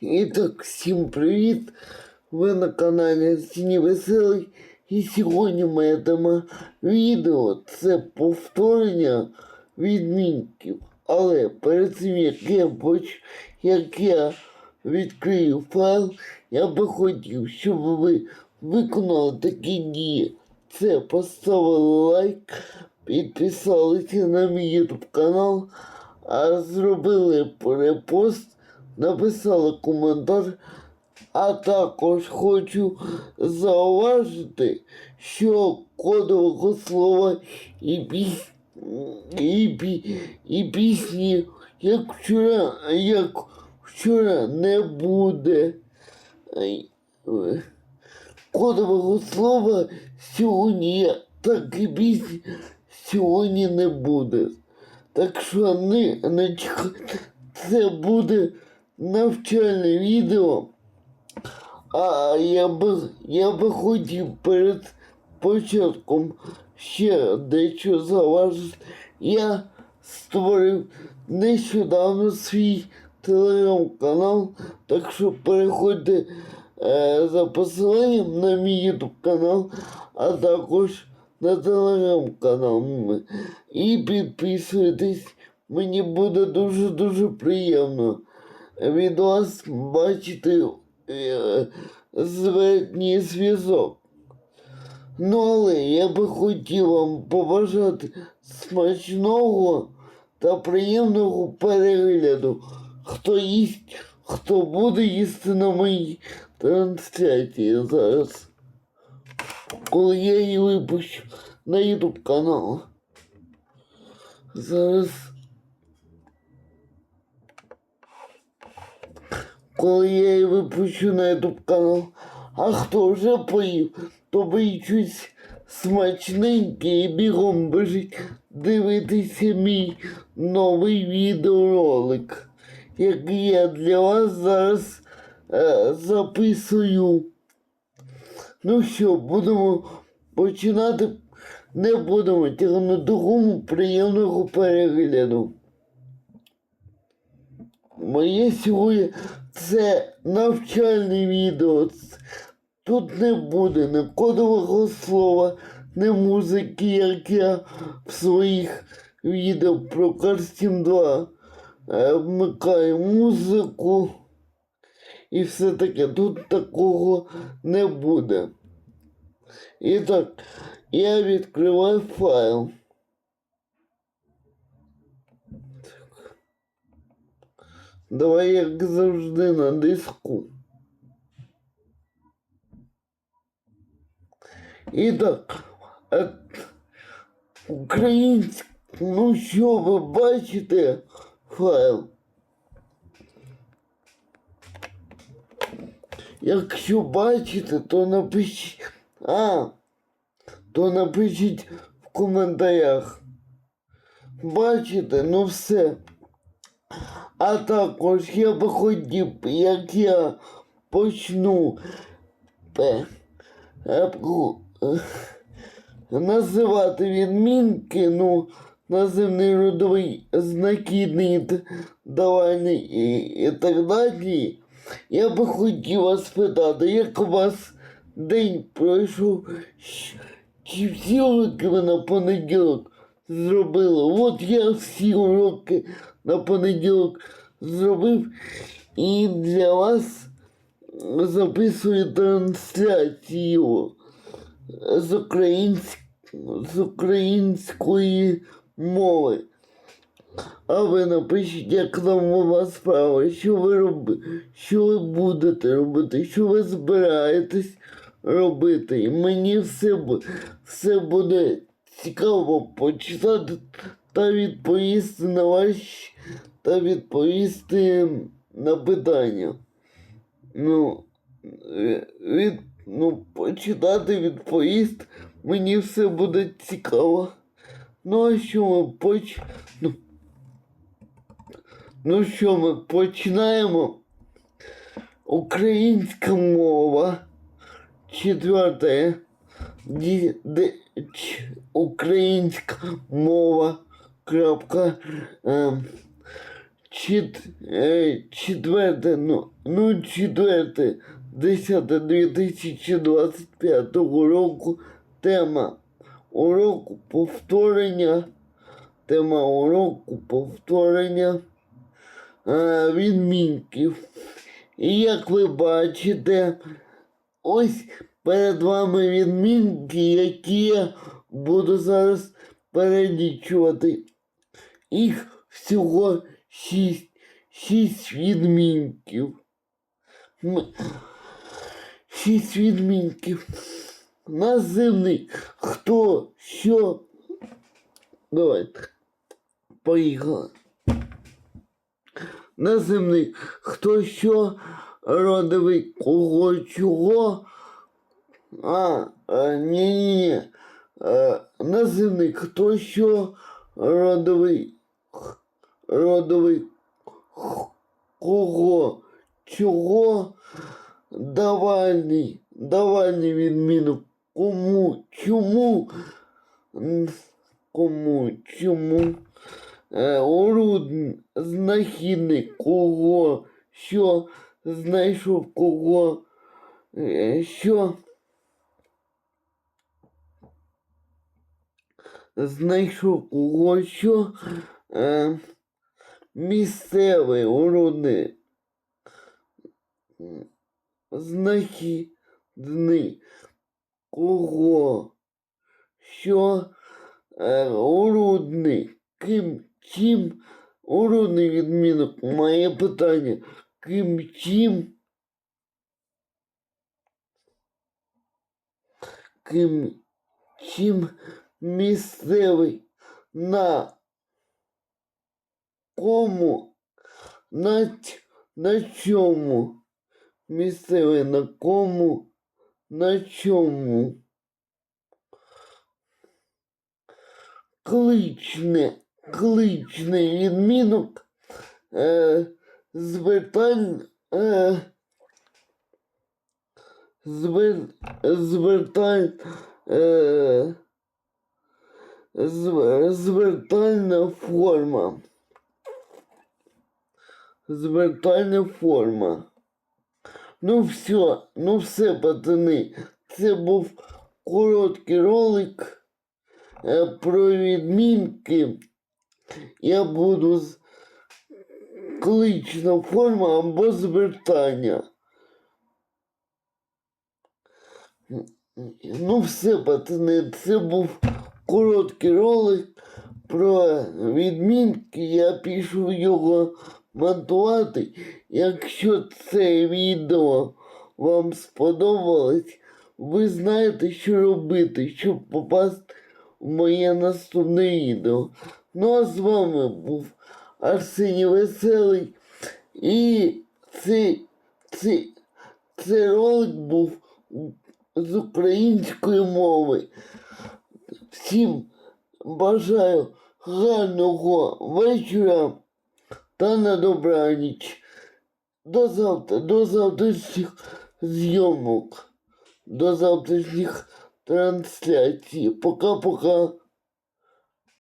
І так, всім привіт! Ви на каналі Сіні Веселий. І сьогодні моя тема відео це повторення відмінків. Але перед цим як я поч... як я відкрию файл, я би хотів, щоб ви виконали такі дії. Це поставили лайк, підписалися на мій YouTube канал, а зробили перепост, написали коментар. А також хочу зауважити, що кодового слова і піс... і, пі... і пісні, як вчора, як вчора не буде. Кодового слова сьогодні так і пісні сьогодні не буде. Так що не, не чекайте, це буде навчальне відео. А я би, я би хотів перед початком ще дещо зауважити. Я створив нещодавно свій телеграм-канал, так що переходьте е, за посиланням на мій ютуб канал, а також на телеграм-канал. І підписуйтесь, мені буде дуже-дуже приємно від вас бачити е, зв'язок. Ну, але я би хотів вам побажати смачного та приємного перегляду. Хто їсть, хто буде їсти на моїй трансляції зараз. Коли я її випущу на YouTube канал. Зараз. Коли я її випущу на YouTube канал. А хто вже поїв, то боючись смачненький і бігом біжить дивитися мій новий відеоролик, який я для вас зараз е, записую. Ну що, будемо починати. Не будемо тягнути дому приємного перегляду. Моє сьогодні це навчальне відео. Тут не буде ні кодового слова, ні музики, як я в своїх відео про Карстім 2 е, вмикаю музику і все таке. Тут такого не буде. І так, я відкриваю файл. Давай, як завжди, на диску. І так, е, українськ... ну що ви бачите файл? Якщо бачите, то напишіть. А, то напишіть в коментарях. Бачите, ну все. А також я би хотів, як я почну е, називати відмінки, ну, називний родовий знакідний давальний і, і так далі. Я би хотів вас спитати, як у вас день пройшов, чи всі уроки ви на понеділок зробили? От я всі уроки на понеділок зробив і для вас записую трансляцію з, українськ... з української мови. А ви напишіть, як там у вас справа, що ви роби... що ви будете робити, що ви збираєтесь робити. І мені все, все буде цікаво почитати та відповісти на ваші та відповісти на питання. Ну, е, від, ну, почитати відповісти, мені все буде цікаво. Ну, а що ми поч... Ну, ну що ми починаємо? Українська мова. Четверте. Ді, ч, українська мова. Крапка. Е, чет, е, четверте, ну, ну, четверте, десяте 2025 року. Тема уроку повторення. Тема уроку повторення е, відмінків. І як ви бачите, ось перед вами відмінки, які я буду зараз перелічувати. Їх всього шість, шість відмінків. Шість відмінків. Називний хто, що. Давайте. Поїхали. Називний хто що, родовий кого чого. А, е, ні, ні, ні. Е, хто що, родовий, родовий кого, чого, давальний, давальний відмінок, кому, чому, кому, чому, е, орудн, знахідник, кого, що, знайшов кого, е, що. Знайшов кого що е, місцевий уроди знахідний кого що е, урудний ким чим? Урудний відмінок має питання. Ким чим? Ким чим місцевий на кому на, на чому? Місцевий на кому на чому? Кличне кличний відмінок е, звертань е, звер, звертань е, звертальна форма. Звертальна форма. Ну все, ну все, пацани. Це був короткий ролик е, про відмінки. Я буду з клична форма або звертання. Ну все, пацани, це був короткий ролик про відмінки. Я пішов його монтувати. Якщо це відео вам сподобалось, ви знаєте, що робити, щоб попасти в моє наступне відео. Ну а з вами був Арсеній Веселий. І цей, цей, цей ролик був з української мови. Всім бажаю гарного вечора та на добраніч. До завтра, до завтрашніх зйомок, до завтрашніх трансляцій. Пока-пока.